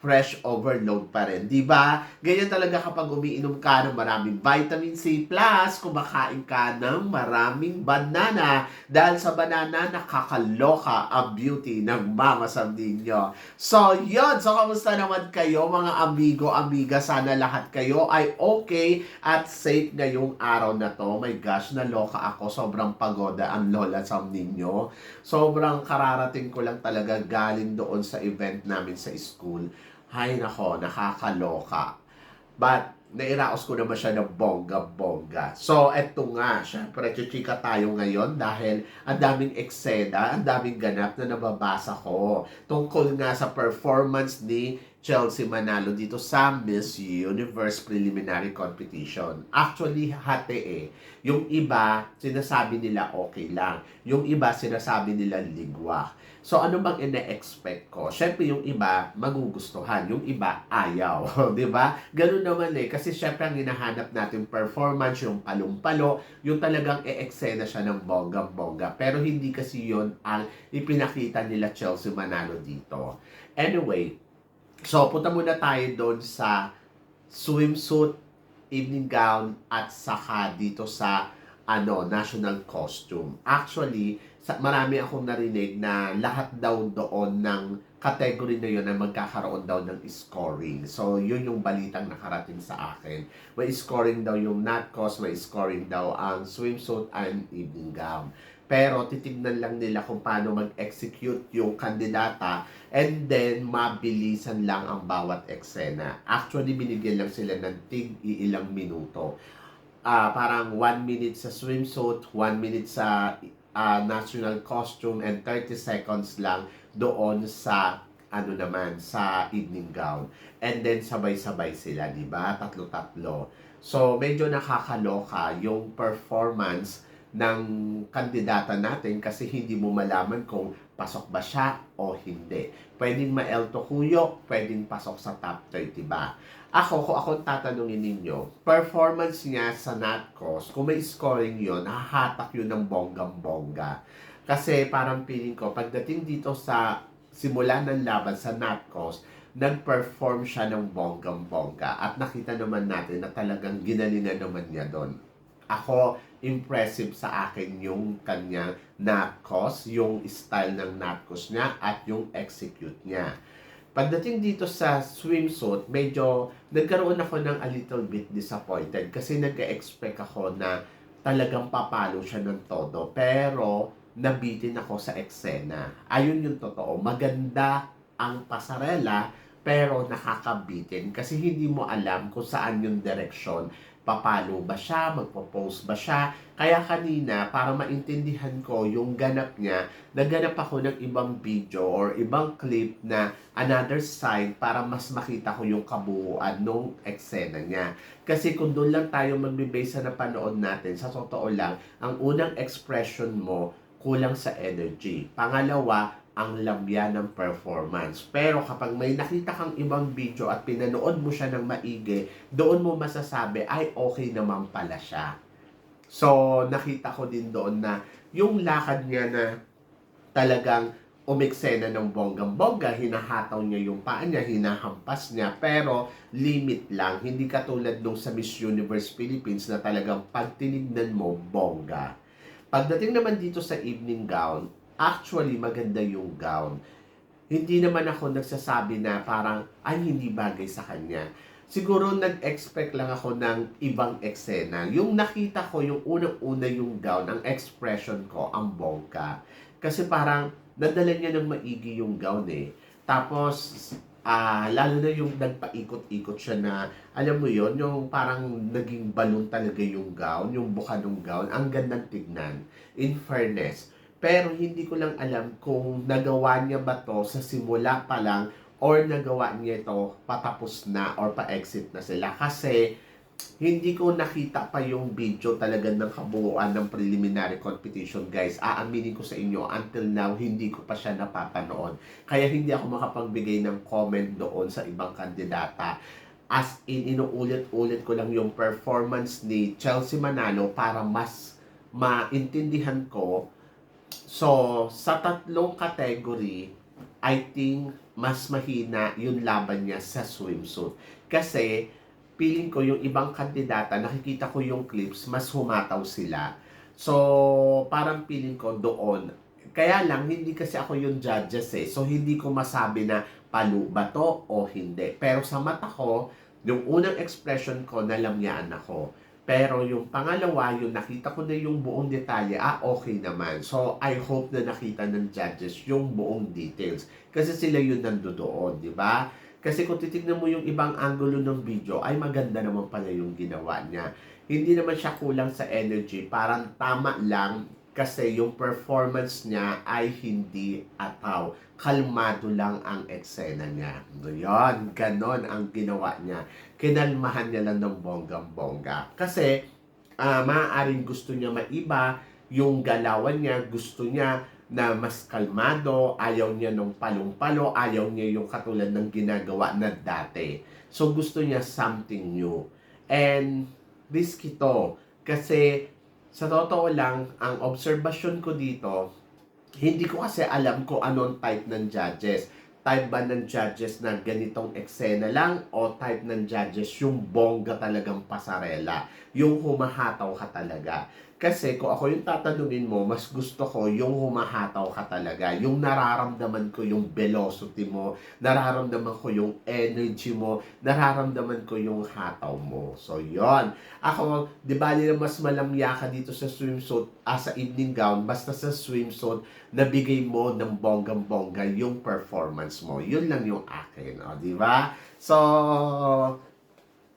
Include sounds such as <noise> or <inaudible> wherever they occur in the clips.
Fresh overload pa rin, di ba? Ganyan talaga kapag umiinom ka ng maraming vitamin C+, kumakain ka ng maraming banana. Dahil sa banana, nakakaloka ang beauty ng Mama Sam ninyo. So, yun. So, kamusta naman kayo mga amigo, amiga? Sana lahat kayo ay okay at safe ngayong araw na to. My gosh, naloka ako. Sobrang pagoda ang Lola Sam ninyo. Sobrang kararating ko lang talaga galing doon sa event namin sa school. Hay nako, nakakaloka. But, nairaos ko naman siya ng bongga-bongga. So, eto nga, syempre, chichika tayo ngayon dahil ang daming eksena, ang daming ganap na nababasa ko tungkol nga sa performance ni Chelsea Manalo dito sa Miss Universe Preliminary Competition. Actually, hati eh. Yung iba, sinasabi nila okay lang. Yung iba, sinasabi nila ligwa. So, ano bang ina-expect ko? Siyempre, yung iba, magugustuhan. Yung iba, ayaw. <laughs> di ba? Ganun naman eh. Kasi syempre, ang hinahanap natin performance, yung palong-palo, yung talagang e-eksena siya ng bongga-bongga. Pero hindi kasi yon ang ipinakita nila Chelsea Manalo dito. Anyway, so punta muna tayo doon sa swimsuit, evening gown, at saka dito sa ano, national costume. Actually, sa, marami akong narinig na lahat daw doon ng category na yun ay magkakaroon daw ng scoring. So, yun yung balitang nakarating sa akin. May scoring daw yung NatCos, may scoring daw ang swimsuit and evening gown. Pero titignan lang nila kung paano mag-execute yung kandidata and then mabilisan lang ang bawat eksena. Actually, binigyan lang sila ng tig ilang minuto. Ah, parang 1 minute sa swimsuit, 1 minute sa ah, national costume, and 30 seconds lang doon sa ano naman, sa evening gown. And then sabay-sabay sila, di ba? Tatlo-tatlo. So, medyo nakakaloka yung performance ng kandidata natin kasi hindi mo malaman kung pasok ba siya o hindi. Pwedeng ma-elto kuyo, pwedeng pasok sa top 30 ba? Ako, kung akong tatanungin ninyo, performance niya sa NatCos, kung may scoring yun, hahatak yun ng bonggang-bongga. Kasi parang feeling ko, pagdating dito sa simula ng laban sa NatCos, nag-perform siya ng bonggang-bongga. At nakita naman natin na talagang ginalingan naman niya doon. Ako, impressive sa akin yung kanyang NatCos, yung style ng NatCos niya, at yung execute niya. Pagdating dito sa swimsuit, medyo nagkaroon ako ng a little bit disappointed kasi nag-expect ako na talagang papalo siya ng todo. Pero, nabitin ako sa eksena. Ayun yung totoo. Maganda ang pasarela, pero nakakabitin kasi hindi mo alam kung saan yung direksyon. Papalo ba siya? Magpo-post ba siya? Kaya kanina, para maintindihan ko yung ganap niya, naganap ako ng ibang video or ibang clip na another side para mas makita ko yung kabuuan nung eksena niya. Kasi kung doon lang tayo magbibase sa napanood natin, sa totoo lang, ang unang expression mo, kulang sa energy. Pangalawa, ang lamya ng performance. Pero kapag may nakita kang ibang video at pinanood mo siya ng maigi, doon mo masasabi, ay okay naman pala siya. So, nakita ko din doon na yung lakad niya na talagang umiksena ng bonggang-bongga, hinahataw niya yung paa niya, hinahampas niya, pero limit lang. Hindi katulad nung sa Miss Universe Philippines na talagang pag tinignan mo, bongga. Pagdating naman dito sa evening gown, actually maganda yung gown. Hindi naman ako nagsasabi na parang ay hindi bagay sa kanya. Siguro nag-expect lang ako ng ibang eksena. Yung nakita ko, yung unang-una yung gown, ang expression ko, ang bongka. Kasi parang nadala niya ng maigi yung gown eh. Tapos, ah lalo na yung nagpaikot-ikot siya na, alam mo yon yung parang naging balon talaga yung gown, yung buka ng gown, ang gandang tignan. In fairness, pero hindi ko lang alam kung nagawa niya ba to sa simula pa lang or nagawa niya ito patapos na or pa-exit na sila. Kasi hindi ko nakita pa yung video talaga ng kabuuan ng preliminary competition guys. Aaminin ko sa inyo, until now, hindi ko pa siya napapanood. Kaya hindi ako makapagbigay ng comment doon sa ibang kandidata. As in, inuulit-ulit ko lang yung performance ni Chelsea Manalo para mas maintindihan ko. So, sa tatlong category, I think mas mahina yung laban niya sa swimsuit. Kasi, feeling ko yung ibang kandidata, nakikita ko yung clips, mas humataw sila. So, parang feeling ko doon. Kaya lang, hindi kasi ako yung judges eh. So, hindi ko masabi na palo ba to o hindi. Pero sa mata ko, yung unang expression ko, nalamyaan ako. Pero yung pangalawa, yung nakita ko na yung buong detalye, ah, okay naman. So, I hope na nakita ng judges yung buong details. Kasi sila yun nandoon, di ba? Kasi kung titignan mo yung ibang angulo ng video, ay maganda naman pala yung ginawa niya. Hindi naman siya kulang sa energy, parang tama lang kasi yung performance niya ay hindi ataw. Kalmado lang ang eksena niya. Yun, ganon ang ginawa niya. Kinalmahan niya lang ng bonggang-bongga. Kasi, ah maaaring gusto niya maiba yung galawan niya, gusto niya na mas kalmado, ayaw niya nung palong-palo, ayaw niya yung katulad ng ginagawa na dati. So gusto niya something new. And risky to. Kasi sa totoo lang, ang obserbasyon ko dito, hindi ko kasi alam kung anong type ng judges. Type ba ng judges na ganitong eksena lang o type ng judges yung bongga talagang pasarela, yung humahataw ka talaga. Kasi kung ako yung tatanungin mo, mas gusto ko yung humahataw ka talaga. Yung nararamdaman ko yung velocity mo, nararamdaman ko yung energy mo, nararamdaman ko yung hataw mo. So, yon Ako, di ba na mas malamya ka dito sa swimsuit as sa evening gown, basta sa swimsuit, nabigay mo ng bonggang-bongga yung performance mo. Yun lang yung akin, o, di ba? So,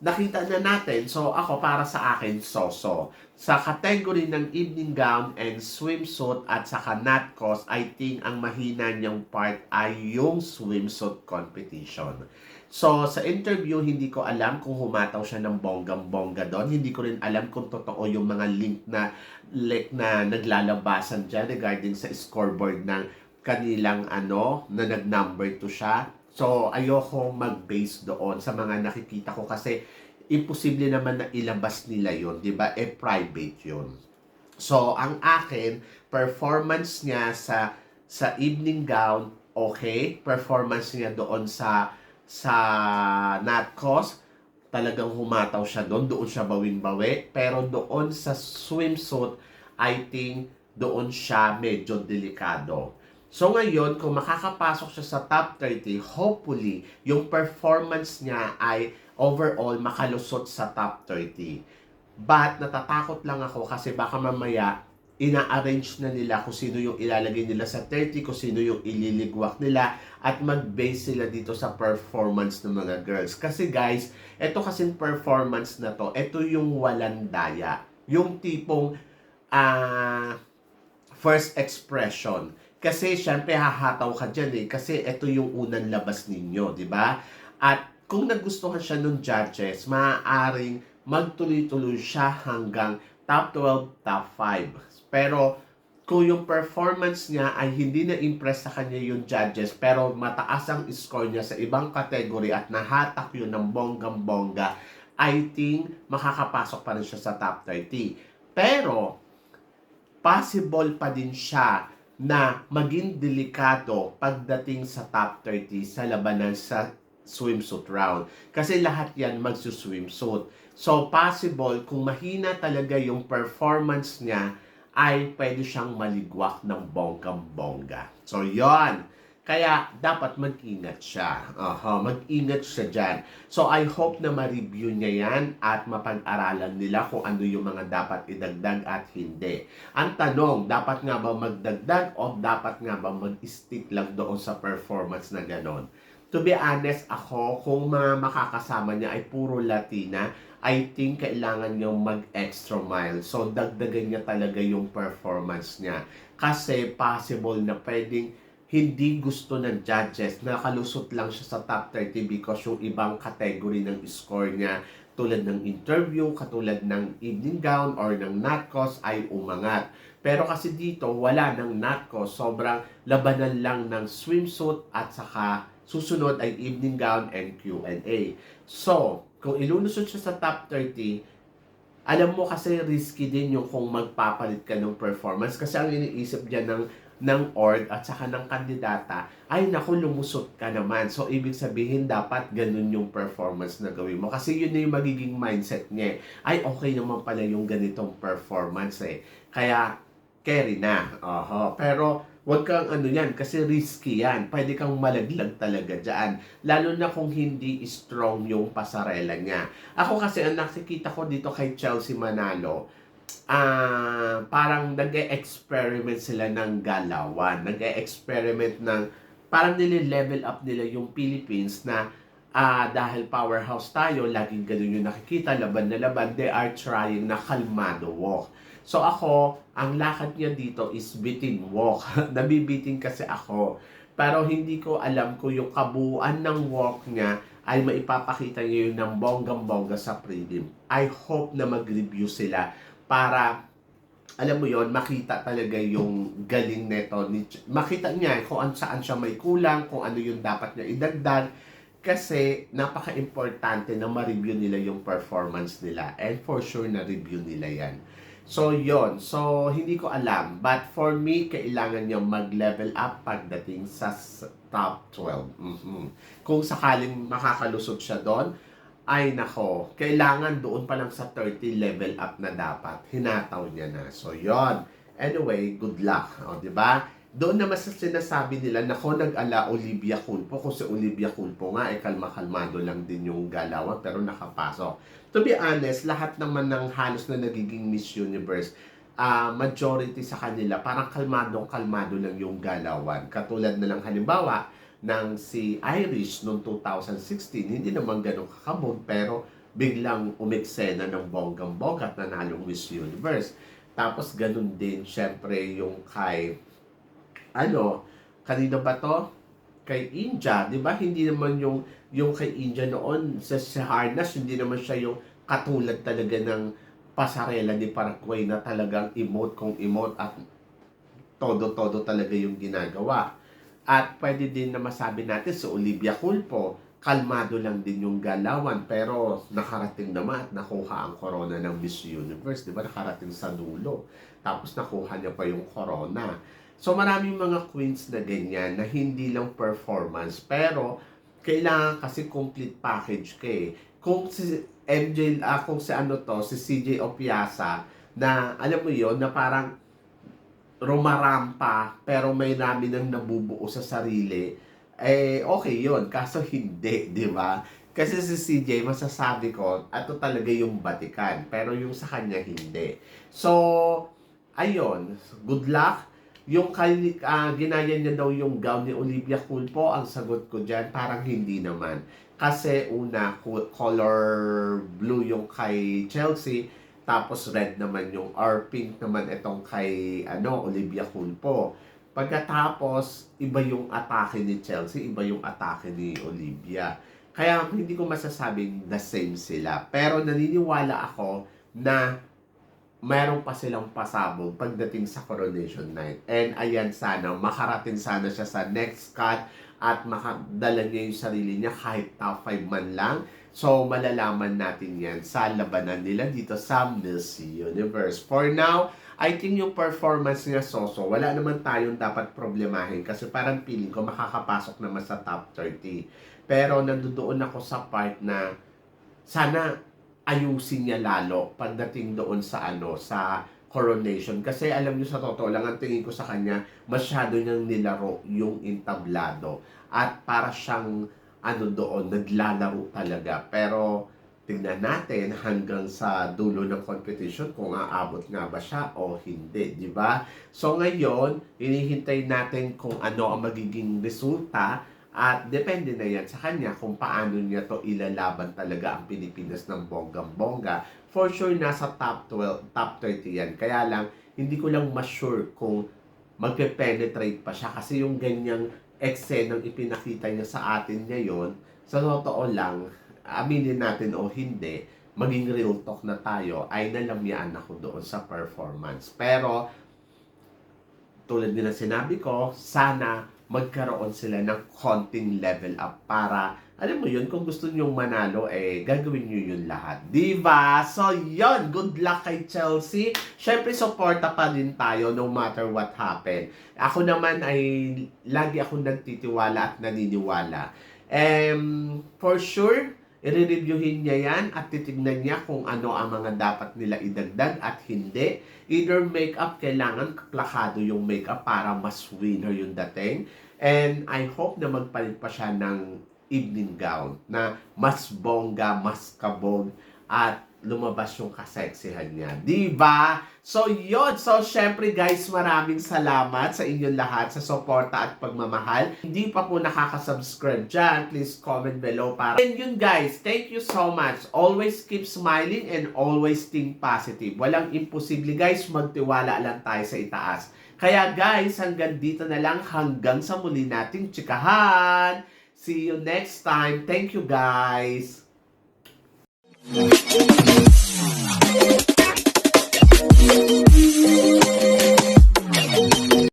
nakita na natin. So, ako para sa akin, so-so. Sa category ng evening gown and swimsuit at saka not cost, I think ang mahina niyang part ay yung swimsuit competition. So, sa interview, hindi ko alam kung humataw siya ng bonggang-bongga doon. Hindi ko rin alam kung totoo yung mga link na, like, na naglalabasan dyan regarding sa scoreboard ng kanilang ano, na nag-number 2 siya. So, ayoko mag-base doon sa mga nakikita ko kasi imposible naman na ilabas nila yon di ba? E private yon So, ang akin, performance niya sa sa evening gown, okay. Performance niya doon sa sa Natcos, talagang humataw siya doon. Doon siya bawing-bawi. Pero doon sa swimsuit, I think doon siya medyo delikado. So ngayon, kung makakapasok siya sa top 30, hopefully, yung performance niya ay overall makalusot sa top 30. But natatakot lang ako kasi baka mamaya ina-arrange na nila kung sino yung ilalagay nila sa 30, kung sino yung ililigwak nila, at mag-base sila dito sa performance ng mga girls. Kasi guys, ito kasing performance na to, ito yung walang daya. Yung tipong ah first expression. Kasi syempre hahataw ka dyan eh. Kasi ito yung unang labas ninyo, di ba? At kung nagustuhan siya ng judges, maaaring magtuloy-tuloy siya hanggang top 12, top 5. Pero kung yung performance niya ay hindi na impress sa kanya yung judges pero mataas ang score niya sa ibang category at nahatak yun ng bonggang-bongga, I think makakapasok pa rin siya sa top 30. Pero possible pa din siya na maging delikado pagdating sa top 30 sa labanan sa swimsuit round. Kasi lahat yan magsuswimsuit. So, possible, kung mahina talaga yung performance niya, ay pwede siyang maligwak ng bonggang-bongga. So, yon Kaya, dapat mag-ingat siya. Aha, mag-ingat siya dyan. So, I hope na ma-review niya yan at mapag-aralan nila kung ano yung mga dapat idagdag at hindi. Ang tanong, dapat nga ba magdagdag o dapat nga ba mag-stick lang doon sa performance na ganon? To be honest, ako, kung mga makakasama niya ay puro Latina, I think kailangan niyang mag-extra mile. So, dagdagan niya talaga yung performance niya. Kasi possible na pwedeng hindi gusto ng judges. Nakalusot lang siya sa top 30 because yung ibang category ng score niya tulad ng interview, katulad ng evening gown or ng natkos ay umangat. Pero kasi dito, wala ng natkos. Sobrang labanan lang ng swimsuit at saka susunod ay evening gown and Q&A. So, kung ilulusot siya sa top 30, alam mo kasi risky din yung kung magpapalit ka ng performance kasi ang iniisip niya ng ng org at saka ng kandidata ay naku lumusot ka naman. So ibig sabihin dapat ganun yung performance na gawin mo kasi yun na yung magiging mindset niya. eh. Ay okay naman pala yung ganitong performance eh. Kaya carry na. Oho. Pero wag kang ano yan kasi risky yan. Pwede kang malaglag talaga dyan. Lalo na kung hindi strong yung pasarela niya. Ako kasi ang nakikita ko dito kay Chelsea Manalo, ah parang nag-experiment sila ng galawan. Nag-experiment ng parang nile-level up nila yung Philippines na ah dahil powerhouse tayo, laging ganun yung nakikita, laban na laban, they are trying na kalmado walk. So ako, ang lakad niya dito is bitin walk. <laughs> Nabibitin kasi ako. Pero hindi ko alam kung yung kabuuan ng walk niya ay maipapakita niya yun ng bonggang-bongga sa prelim. I hope na mag-review sila para alam mo yon makita talaga yung galing neto makita niya kung an saan siya may kulang kung ano yung dapat niya idagdag. Kasi napaka-importante na ma-review nila yung performance nila. And for sure na review nila yan. So yon so hindi ko alam. But for me kailangan niya mag-level up pagdating sa top 12 Mhm. kung sakaling makakalusot siya doon ay nako, kailangan doon pa lang sa 30 level up na dapat. Hinataw niya na. So, yon Anyway, good luck. O, di ba? Doon naman sa sinasabi nila, nako, nag-ala Olivia Culpo. Kung si Olivia Culpo nga, eh, kalma-kalmado lang din yung galawan, pero nakapasok. To be honest, lahat naman ng halos na nagiging Miss Universe, ah majority sa kanila, parang kalmadong-kalmado lang yung galawan. Katulad na lang halimbawa, ng si Irish noong 2016, hindi naman ganun kakabog, pero biglang umeksena ng bonggang-bongga at nanalong Miss Universe. Tapos ganun din, syempre, yung kay, ano, kanino ba to? Kay India, di ba? Hindi naman yung, yung kay India noon, sa, sa harness, hindi naman siya yung katulad talaga ng pasarela ni Paraguay na talagang emote kung emote at todo-todo talaga yung ginagawa. At pwede din na masabi natin sa Olivia Culpo, kalmado lang din yung galawan pero nakarating naman at nakuha ang corona ng Miss Universe, di ba? Nakarating sa dulo. Tapos nakuha niya pa yung corona. So maraming mga queens na ganyan na hindi lang performance pero kailangan kasi complete package ka eh. Kung si MJ, ah, si ano to, si CJ Opiasa, na alam mo yon na parang rumarampa pero may namin nang nabubuo sa sarili, eh okay yon Kaso hindi, <laughs> di ba? Kasi si CJ, masasabi ko, ato talaga yung batikan. Pero yung sa kanya, hindi. So, ayun. Good luck. Yung kay, ah, ginaya niya daw yung gown ni Olivia Culpo, ang sagot ko dyan, parang hindi naman. Kasi una, co- color blue yung kay Chelsea, tapos red naman yung, or pink naman itong kay ano, Olivia Culpo. Pagkatapos, iba yung atake ni Chelsea, iba yung atake ni Olivia. Kaya hindi ko masasabing the same sila. Pero naniniwala ako na mayroon pa silang pasabog pagdating sa coronation night. And ayan sana, makarating sana siya sa next cut at makadala niya yung sarili niya kahit top 5 man lang. So, malalaman natin yan sa labanan nila dito sa Miss Universe. For now, I think yung performance niya so-so, wala naman tayong dapat problemahin kasi parang feeling ko makakapasok naman sa top 30. Pero nandoon ako sa part na sana ayusin niya lalo pagdating doon sa ano sa coronation. Kasi alam niyo sa totoo lang ang tingin ko sa kanya masyado niyang nilaro yung entablado. At para siyang ano doon naglalaro talaga. Pero tingnan natin hanggang sa dulo ng competition kung aabot nga ba siya o hindi, di ba? So ngayon, hinihintay natin kung ano ang magiging resulta at depende na yan sa kanya kung paano niya to ilalaban talaga ang Pilipinas ng bonggang-bongga. For sure, nasa top 12, top 30 yan. Kaya lang, hindi ko lang ma-sure kung magpe-penetrate pa siya kasi yung ganyang eksenang ipinakita niya sa atin ngayon, sa totoo lang, aminin natin o hindi, maging real talk na tayo, ay nalamyaan ako doon sa performance. Pero, tulad ng sinabi ko, sana magkaroon sila ng konting level up para, alam mo yun, kung gusto nyong manalo, eh, gagawin nyo yun lahat. Diba? So, yun. Good luck kay Chelsea. Siyempre, suporta pa din tayo no matter what happen. Ako naman ay, lagi akong nagtitiwala at naniniwala. Um, for sure, i-reviewin niya yan at titignan niya kung ano ang mga dapat nila idagdag at hindi. Either makeup, kailangan plakado yung makeup para mas winner yung dating. And I hope na magpalit pa siya ng evening gown na mas bongga, mas kabog at lumabas yung kaseksihan niya. Diba? So, yun. So, syempre guys, maraming salamat sa inyong lahat sa suporta at pagmamahal. Hindi pa po nakaka-subscribe dyan, please comment below para... And yun guys, thank you so much. Always keep smiling and always think positive. Walang imposible guys, magtiwala lang tayo sa itaas. Kaya guys, hanggang dito na lang, hanggang sa muli nating tsikahan. See you next time. Thank you guys. Thank you.